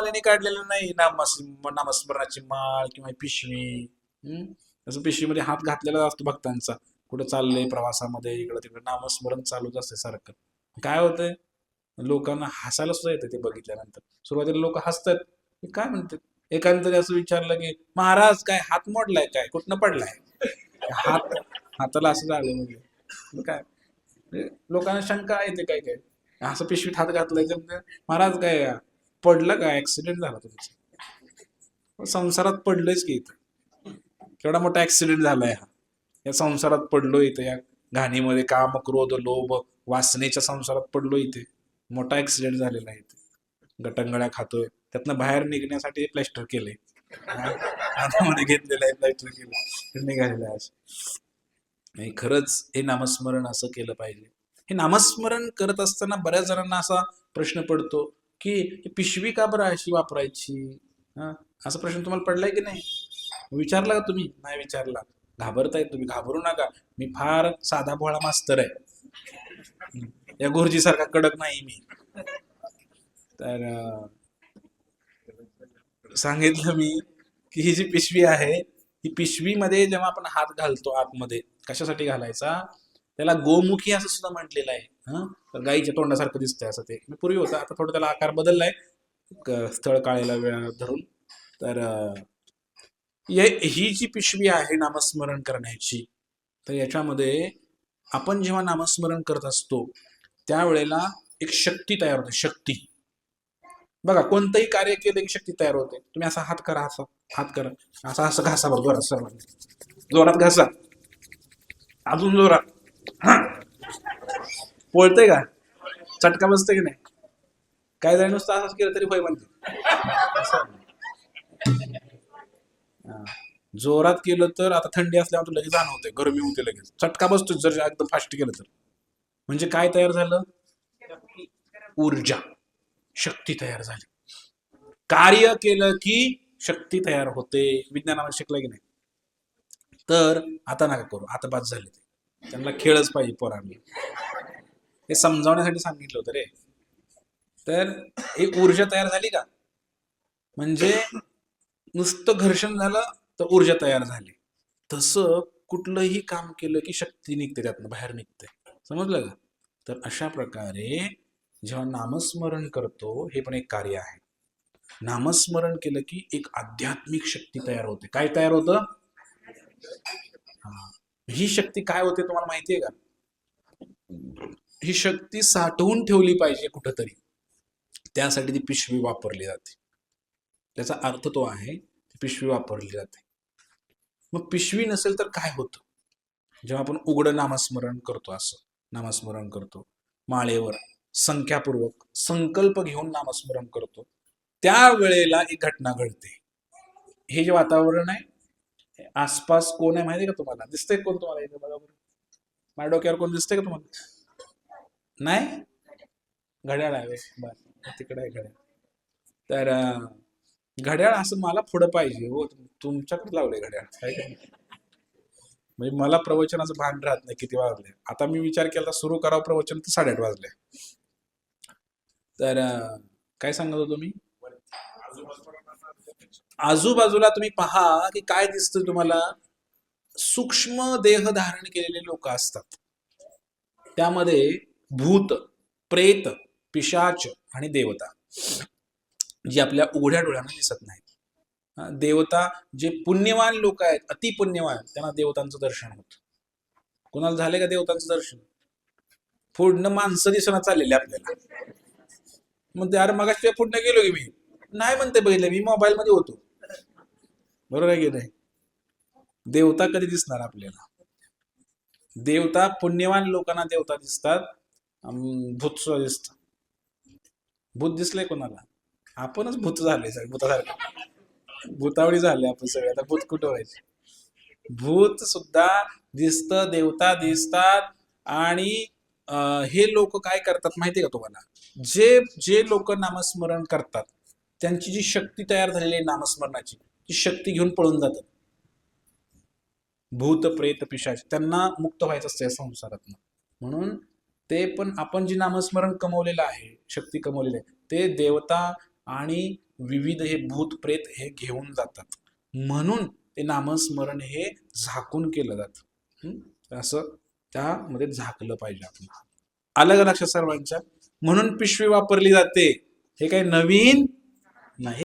वाल्याने काढलेलं नाही नामस नामस्मरणाची माळ किंवा पिशवी. असं पिशवीमध्ये हात घातलेला असतो भक्तांचा. कुठं चाललंय प्रवासामध्ये इकडं तिकडं. नामस्मरण चालूच असते सारखं. काय होतंय? लोकांना हसायला सुद्धा येतं ते बघितल्यानंतर. सुरुवातीला लोक हसतात. काय म्हणतात एकाने असं विचारलं की महाराज काय हात मोडलाय काय? कुठनं पडलाय? हात हाताला असं झालं म्हणजे. काय? लोकांना शंका येते काय काय? असं पिशवीत हात घातलाय महाराज काय पडलं का? ऍक्सिडेंट झाला तुमचा संसारात पडलंयच की इथं. केवढा मोठा ऍक्सिडेंट झालाय हा. या संसारात पडलो इथं या घाणीमध्ये काम क्रोध लोभ वासनेच्या संसारात पडलो इथे. मोठा ऍक्सिडेंट झालेला आहे इथे. गटंगळ्या खातोय. त्यातनं बाहेर निघण्यासाठी प्लॅस्टर केलंय. हातामध्ये घेतलेलं आहे प्लॅस्टर केलं निघालेलं आहे असं. खरंच हे नामस्मरण असं केलं पाहिजे. हे नामस्मरण करत असताना बऱ्याच जणांना असा प्रश्न पडतो की पिशवी का बरं अशी वापरायची? असा प्रश्न तुम्हाला पडलाय की नाही? विचारला का तुम्ही? नाही विचारला. घाबरताय तुम्ही. घाबरू नका. मी फार साधा भोळा मास्तर आहे. या गुरुजी सारखा कडक नाही मी. तर सांगितलं मी की ही जी पिशवी आहे ही पिशवीमध्ये जेव्हा आपण हात घालतो आतमध्ये कशासाठी घालायचा? त्याला गोमुखी असं सुद्धा म्हटलेलं आहे. हां? तर गाईच्या तोंडासारखं दिसतंय असं ते. मी पूर्वी होतं. आता थोडं त्याला आकार बदललाय. आहे स्थळ काळेला वेळ धरून. तर ये- ही जी पिशवी आहे नामस्मरण करण्याची तर याच्यामध्ये आपण जेव्हा नामस्मरण करत असतो त्यावेळेला एक शक्ती तयार होते. शक्ती. बघा कोणतंही कार्य केलं की शक्ती तयार होते. तुम्ही असा हात करा असा हात करा. असा असं घासा बघ जोरात जोरात घासा. अजून जोरात. पोळतंय का? चटका बसतंय की नाही? काय जाय नुसतं असंच केलं तरी होय म्हणते. जोरात केलं तर आता थंडी असल्यावर तुला लगेच जाणवते गरमी होते लगेच. चटका बसतो जर एकदम फास्ट केलं तर. म्हणजे काय तयार झालं? ऊर्जा. शक्ती तयार झाली. कार्य केलं की शक्ती तयार होते. विज्ञानामध्ये शिकलं की नाही. तर आता नका करू. आता बाद झाले ते. त्यांना खेळच पाहिजे पोरांनी. हे समजावण्यासाठी सांगितलं होतं रे. तर ही ऊर्जा तयार झाली का? म्हणजे नुसतं घर्षण झालं तर ऊर्जा तयार झाली. तसं कुठलंही काम केलं की शक्ती निघते त्यातनं बाहेर निघते. समजलं का? तर अशा प्रकारे जेव्हा नामस्मरण करतो हे पण एक कार्य आहे. नामस्मरण केलं की एक आध्यात्मिक शक्ती तयार होते. काय तयार होतं? हा. ही शक्ती काय होते तुम्हाला माहिती आहे का? ही शक्ती साठवून ठेवली पाहिजे कुठंतरी. त्यासाठी ती पिशवी वापरली जाते. त्याचा अर्थ तो आहे ती पिशवी वापरली जाते. मग पिशवी नसेल तर काय होतं? जेव्हा आपण उघडं नामस्मरण करतो असं नामस्मरण करतो माळेवर संख्यापूर्वक संकल्प घेऊन नामस्मरण करतो त्या वेळेला एक घटना घडते. हे जे वातावरण आहे आसपास कोण आहे माहिती का तुम्हाला? दिसतंय कोण तुम्हाला माझ्या डोक्यावर कोण दिसतंय का तुम्हाला? नाही? घड्याळ आहे बर तिकडे आहे घड्याळ. तर घड्याळ असं मला पुढं पाहिजे. हो तुमच्याकडे लावले घड्याळ काय म्हणजे मला प्रवचनाचं भान राहत नाही किती वाजले. आता मी विचार केला सुरू करावं प्रवचन तर साडेआठ वाजले. तर काय सांगत होतो मी? आजूबाजूला तुम्ही पहा की काय दिसतं तुम्हाला. सूक्ष्म देह धारण केलेले लोक असतात. त्यामध्ये भूत प्रेत पिशाच आणि देवता जी आपल्या उघड्या डोळ्यांना दिसत नाहीत. देवता जे पुण्यवान लोक आहेत अति पुण्यवान त्यांना देवतांचं दर्शन होत. कोणाला झाले का देवतांचं दर्शन? पुढनं माणसं दिसणं चाललेली आपल्याला. मग अरे मग पुढनं गेलो की मी. नाही म्हणते बघितलं मी मोबाईल मध्ये होतो. बरोबर आहे की नाही? देवता कधी दिसणार आपल्याला? देवता पुण्यवान लोकांना देवता दिसतात भूत सुद्धा दिसत भूत दिसलंय कोणाला? आपणच भूत झाले सगळे भूतासारखं. भूतावळी झाले आपण सगळे आता भूत कुठं व्हायचे? भूत सुद्धा दिसत देवता दिसतात आणि हे लोक काय करतात माहितीये का तुम्हाला? जे जे लोक नामस्मरण करतात त्यांची जी शक्ती तयार झालेली आहे नामस्मरणाची ती शक्ती घेऊन पळून जातात. भूत प्रेत पिशाच त्यांना मुक्त व्हायचं असतं या संसारातनं. म्हणून ते पण आपण जे नामस्मरण कमवलेलं आहे शक्ती कमवलेली आहे ते देवता आणि विविध हे भूत प्रेत हे घेऊन जातात. म्हणून ते नामस्मरण हे झाकून केलं जातं. असं त्यामध्ये झाकलं पाहिजे आपण. आलं का लक्षात सर्वांच्या? म्हणून पिशवी वापरली जाते. हे काही नवीन नाही.